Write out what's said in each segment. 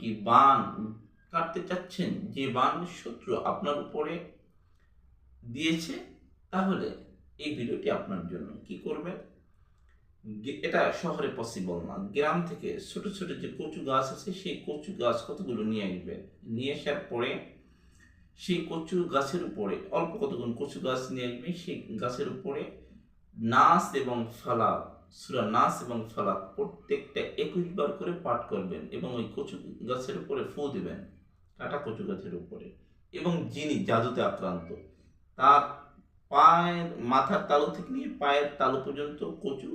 কি বান কাটতে চাচ্ছেন? যে বান শত্রু আপনার উপরে দিয়েছে, তাহলে এই ভিডিওটি আপনার জন্য কি করবেন এটা শহরে পসিবল না। গ্রাম থেকে ছোট ছোট যে কচু গাছ আছে, সেই কচু গাছ কতগুলো নিয়ে আসবেন নিয়ে আসার পরে সেই কচু গাছের উপরে, অল্প কতগুলো কচু গাছ নিয়ে আসবেন সেই গাছের উপরে নাচ এবং ফালা সুরা নাস এবং ফালা প্রত্যেকটা একুশ বার করে পাঠ করবেন এবং ওই কচু গাছের উপরে ফু দিবেন, কাটা কচু গাছের উপরে। এবং যিনি জাদুতে আক্রান্ত, তার পায়ের মাথার তালু থেকে নিয়ে পায়ের তালু পর্যন্ত কচু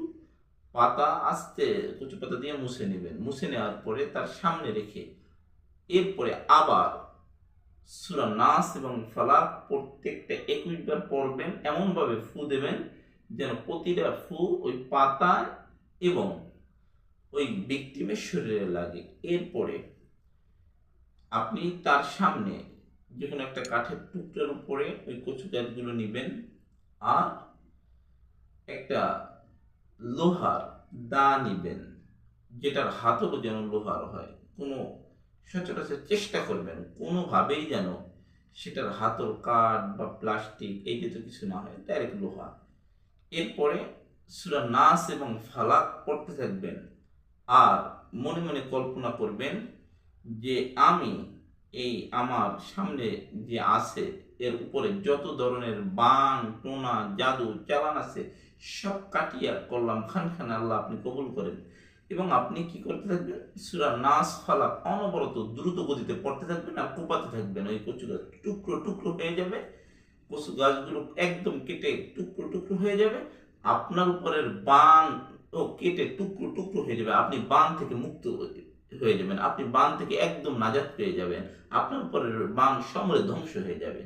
পাতা আস্তে কচু পাতা দিয়ে মুছে নেবেন। মুছে নেওয়ার পরে তার সামনে রেখে এরপরে আবার সুরা নাস এবং ফালাক প্রত্যেকটা একুশ বার পড়বেন, এমনভাবে ফু দেবেন যেন প্রতিটা ফুল ওই পাতায় এবং ওই ব্যক্তিমের শরীরে লাগে। এরপরে আপনি তার সামনে যে কোনো একটা কাঠের টুকরার উপরে ওই কচু গাছগুলো নেবেন আর একটা লোহার দা নিবেন, যেটার হাতও যেন লোহার হয়। কোনো সচরাচর চেষ্টা করবেন, কোনোভাবেই যেন সেটার হাতল কাঠ বা প্লাস্টিক এই জাতীয় কিছু না হয়, ডাইরেক্ট লোহা। এরপরে সুরা নাস এবং ফালাক পড়তে থাকবেন। আর মনে মনে কল্পনা করবেন যে আমি এই আমার সামনে যে আছে, এর উপরে যত ধরনের বান, টোনা, জাদু, চালান আছে, সব কাটিয়া করলাম, খান খান আল্লাহ আপনি কবুল করেন। এবং আপনি কি করতে থাকবেন? সুরা নাস, ফালাক অনবরত দ্রুত গতিতে পড়তে থাকবেন আর কোপাতে থাকবেন। ওই কচু গাছ টুকরো টুকরো হয়ে যাবে কচু গাছগুলো একদম কেটে টুকরো টুকরো হয়ে যাবে, আপনার উপরের বান ও কেটে টুকরো টুকরো হয়ে যাবে। আপনি বান থেকে মুক্ত হয়ে যাবেন, আপনি বান থেকে একদম নাজাত পেয়ে যাবেন, আপনার উপরের বান সমরে ধ্বংস হয়ে যাবে।